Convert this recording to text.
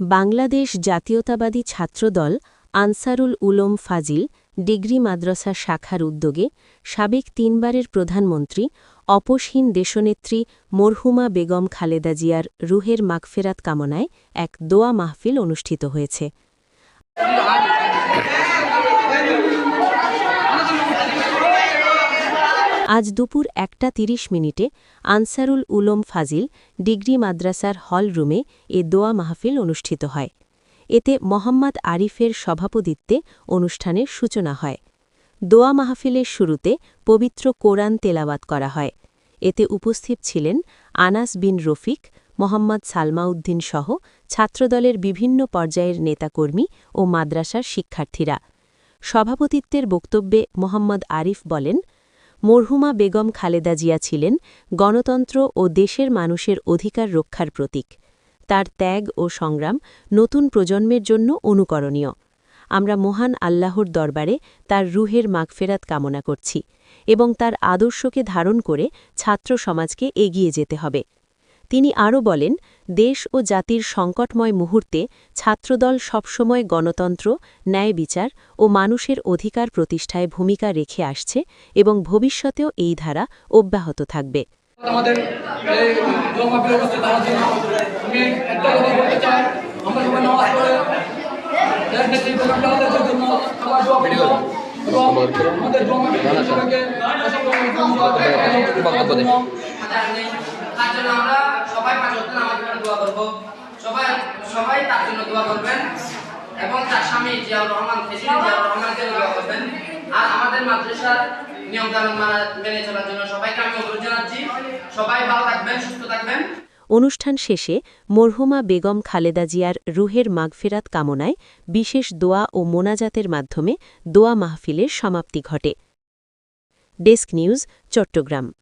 বাংলাদেশ জাতীয়তাবাদী ছাত্রদল আনসারুল উলম ফাজিল ডিগ্রি মাদ্রাসা শাখার উদ্যোগে সাবেক তিনবারের প্রধানমন্ত্রী, অপসহীন দেশনেত্রী মরহুমা বেগম খালেদা জিয়ার রুহের মাগফেরাত কামনায় এক দোয়া মাহফিল অনুষ্ঠিত হয়েছে। আজ দুপুর একটা তিরিশ মিনিটে আনসারুল উলম ফাজিল ডিগ্রি মাদ্রাসার হল রুমে এ দোয়া মাহফিল অনুষ্ঠিত হয়। এতে মোহাম্মদ আরিফের সভাপতিত্বে অনুষ্ঠানের সূচনা হয়। দোয়া মাহফিলের শুরুতে পবিত্র কোরআন তেলাওয়াত করা হয়। এতে উপস্থিত ছিলেন আনাস বিন রফিক, মোহাম্মদ সালমাউদ্দিন সহ ছাত্রদলের বিভিন্ন পর্যায়ের নেতাকর্মী ও মাদ্রাসার শিক্ষার্থীরা। সভাপতিত্বের বক্তব্যে মোহাম্মদ আরিফ বলেন মরহুমা বেগম খালেদা জিয়া ছিলেন গণতন্ত্র ও দেশের মানুষের অধিকার রক্ষার প্রতীক। তার ত্যাগ ও সংগ্রাম নতুন প্রজন্মের জন্য অনুকরণীয়। আমরা মহান আল্লাহর দরবারে তার রুহের মাগফেরাত কামনা করছি এবং তার আদর্শকে ধারণ করে ছাত্র সমাজকে এগিয়ে যেতে হবে। তিনি আরও বলেন দেশ ও জাতির সংকটময় মুহূর্তে ছাত্রদল সবসময় গণতন্ত্র ন্যায় বিচার ও মানুষের অধিকার প্রতিষ্ঠায় ভূমিকা রেখে আসছে এবং ভবিষ্যতেও এই ধারা অব্যাহত থাকবে। আমাদের আমাদের তার জন্য আমরা সবাই পাঁচ ওয়াক্ত দোয়া করব। সবাই সবাই তার জন্য দোয়া করবেন এবং তার স্বামী জিয়াউর রহমান জিয়াউর রহমানের জন্য দোয়া করবেন। আর আমাদের মাদ্রাসার নিয়ম কানুন মেনে চলার জন্য সবাইকে আমি অনুরোধ জানাচ্ছি। সবাই ভালো থাকবেন, সুস্থ থাকবেন। অনুষ্ঠান শেষে মরহুমা বেগম খালেদা জিয়ার রুহের মাগফেরাত কামনায় বিশেষ দোয়া ও মোনাজাতের মাধ্যমে দোয়া মাহফিলের সমাপ্তি ঘটে। Desk news, Chattogram.